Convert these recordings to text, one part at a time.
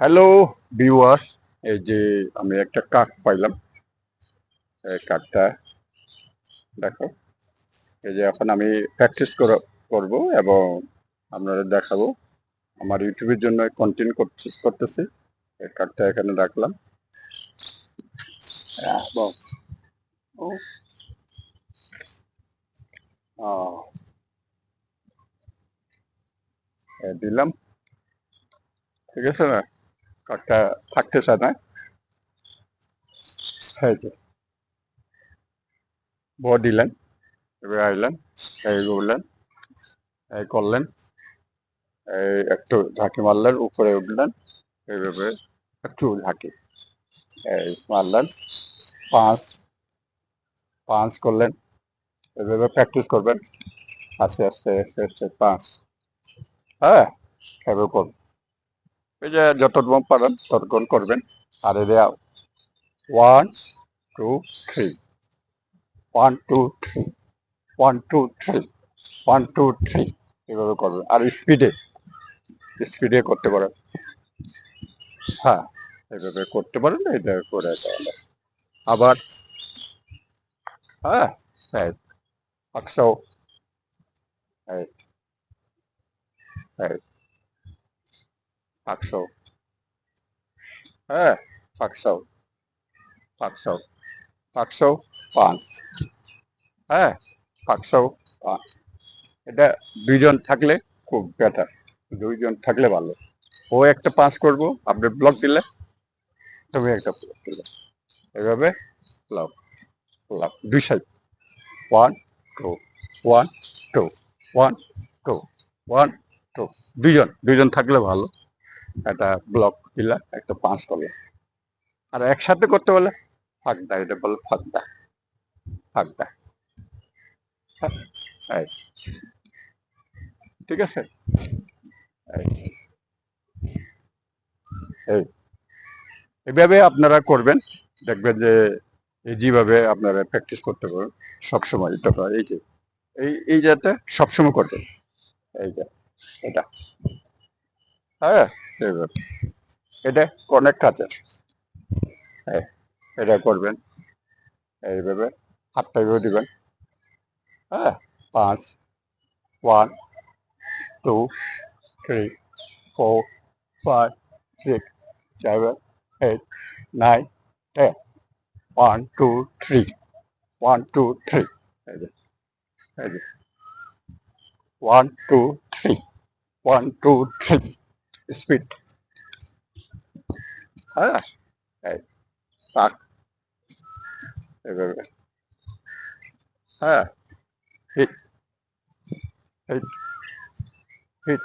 Hello viewers এই যে আমি একটা কাক পাইলাম। এই কাকটা, দেখো। এই যে এখন আমি প্র্যাকটিস করব এবং আপনাদের দেখাবো। আমার ইউটিউবের জন্য কন্টেন্ট করতেছি। এই কাকটা এখানে রাখলাম। ও। দিলাম। ঠিক আছে না? কাকটা থাকতে চায় না এই যে। দিলেন এবার আইলেন এই এই করলেন এই একটু ঝাঁকি মারলেন, উপরে উঠলেন, এইভাবে একটু ঝাঁকি। এই মারলেন, পাঁচ পাঁচ করলেন এভাবে প্র্যাকটিস করবেন। আস্তে আস্তে আস্তে আস্তে, পাঁচ। হ্যাঁ এভাবে করবেন। এই যে যতক্ষণ পারেন ততক্ষণ করবেন। আর এদের one two three one two three one two three one two three এভাবে করবেন। আর স্পিডে স্পিডে করতে পারেন। হ্যাঁ এইভাবে করতে পারেন, এটা করে তাহলে আবার হ্যাঁ এই একশো এই এই একশো হ্যাঁ একশো একশো একশো পাঁচ হ্যাঁ একশো পাঁচ এটা দুইজন থাকলে খুব বেটার দুইজন থাকলে ভালো। ও একটা পাস করব, আপনি ব্লক দিলে? তুমি একটা ব্লক দিলে। এভাবে ব্লক ব্লক দুই side one two one two one two one two দুইজন দুইজন থাকলে ভালো। একটা ব্লক দিলা, একটা পাঁচ করলে। আর একসাথে করতে বলে ফাঁকদা এটা বলে ফাঁকদা ফাঁকদা। ঠিক আছে? এই। এভাবে আপনারা করবেন। দেখবেন যে যেভাবে আপনারা প্র্যাকটিস করতে পারবেন, সবসময় এটা এই যে, এই এই যাতে সবসময় করবেন। এই যে, এটা। হ্যাঁ এটা অনেক কাজের হ্যাঁ এটা করবেন। এইভাবে হাতটা এইভাবে দিবেন। হ্যাঁ পাঁচ one two three four five six seven eight nine ten one two three one two three এই যে এই যে। One two three one two three speed হ্যাঁ তাক এভাবে হ্যাঁ hit hit hit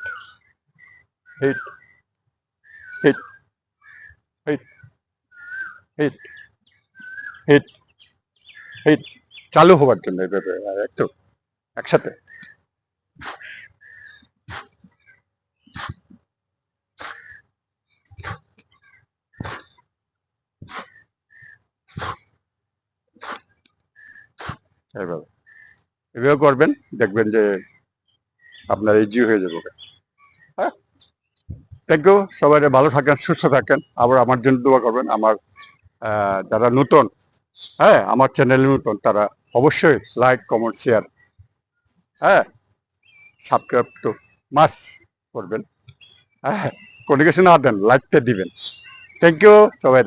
hit hit hit hit hit চালু হওয়ার জন্য এভাবে একটু একসাথে এভাবে। এভাবে করবেন, দেখবেন যে আপনার ইজি হয়ে যাবে। হ্যাঁ? থ্যাংক ইউ সবাই ভালো থাকেন, সুস্থ থাকেন। আবার আমার জন্য দোয়া করবেন, আমার যারা নতুন হ্যাঁ আমার চ্যানেলে নতুন, তারা অবশ্যই লাইক কমেন্ট শেয়ার হ্যাঁ সাবস্ক্রাইব তো মাস করবেন। হ্যাঁ কোনো কিছু না দেন লাইকটা দিবেন। থ্যাংক ইউ সবাই